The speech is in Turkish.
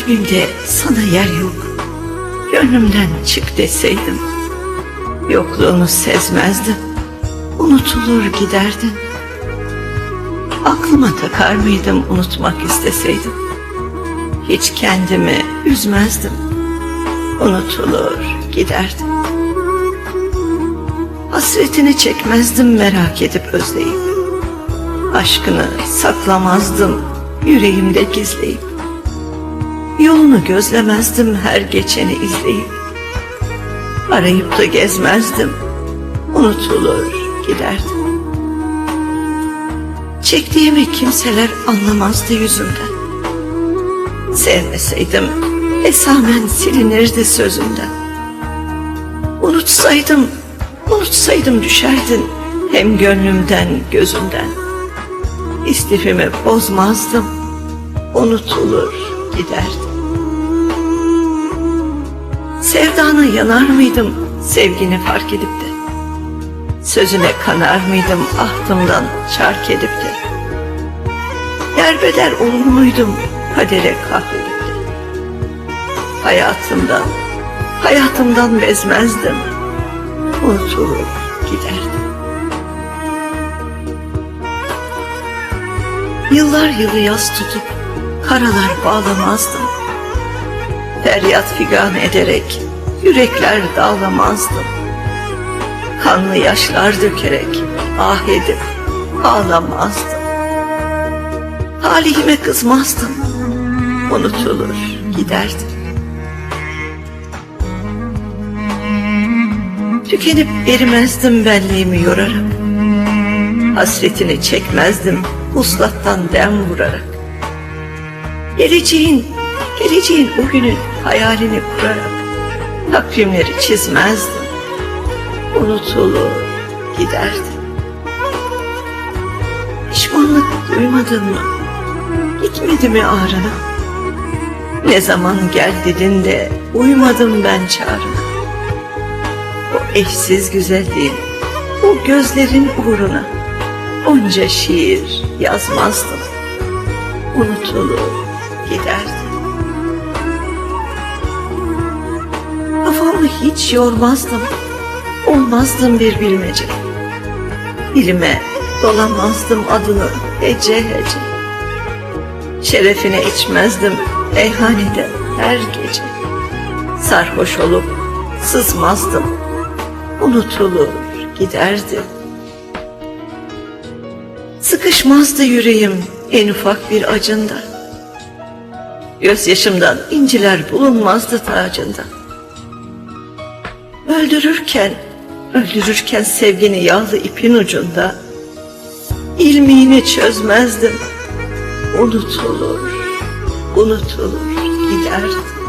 Kalbimde sana yer yok. Gönlümden çık deseydim. Yokluğunu sezmezdim. Unutulur giderdin. Aklıma takar mıydım unutmak isteseydim. Hiç kendimi üzmezdim. Unutulur giderdim. Hasretini çekmezdim merak edip özleyip. Aşkını saklamazdım yüreğimde gizleyip. Yolunu gözlemezdim her geçeni izleyip. Arayıp da gezmezdim. Unutulur giderdim. Çektiğimi kimseler anlamazdı yüzümden. Sevmeseydim esamen silinirdi sözümden. Unutsaydım, unutsaydım düşerdin hem gönlümden gözümden. İstifimi bozmazdım, unutulur giderdim. Sevdana yanar mıydım sevgini fark edip de? Sözüne kanar mıydım ahtımdan çark edip de? Derbeder olur muydum kadere kahredip de? Hayatımdan, hayatımdan bezmezdim. Unutulur giderdim. Yıllar yılı yaz tutup karalar bağlamazdım. Feryat figan ederek yürekler dağlamazdım. Kanlı yaşlar dökerek ah edip ağlamazdım. Talihime kızmazdım. Unutulur giderdim. Tükenip erimezdim benliğimi yorarak. Hasretini çekmezdim uslattan dem vurarak. Geleceğin, geleceğin o günün hayalini kurarak takvimleri çizmezdim. Unutulur giderdim. Pişmanlık duymadın mı? Gitmedi mi ağrına? Ne zaman gel dedin de uymadım ben çağrına. O eşsiz güzelliğin, o gözlerin uğruna onca şiir yazmazdım. Unutulur giderdim. Hiç yormazdım. Olmazdım bir bilmece. Dilime dolamazdım adını hece hece. Şerefine içmezdim meyhanede her gece. Sarhoş olup sızmazdım. Unutulur giderdim. Sıkışmazdı yüreğim en ufak bir acında. Gözyaşımdan inciler bulunmazdı tacında. Öldürürken, öldürürken sevgini yağlı ipin ucunda. ilmiğini çözmezdim. Unutulur, unutulur giderdim.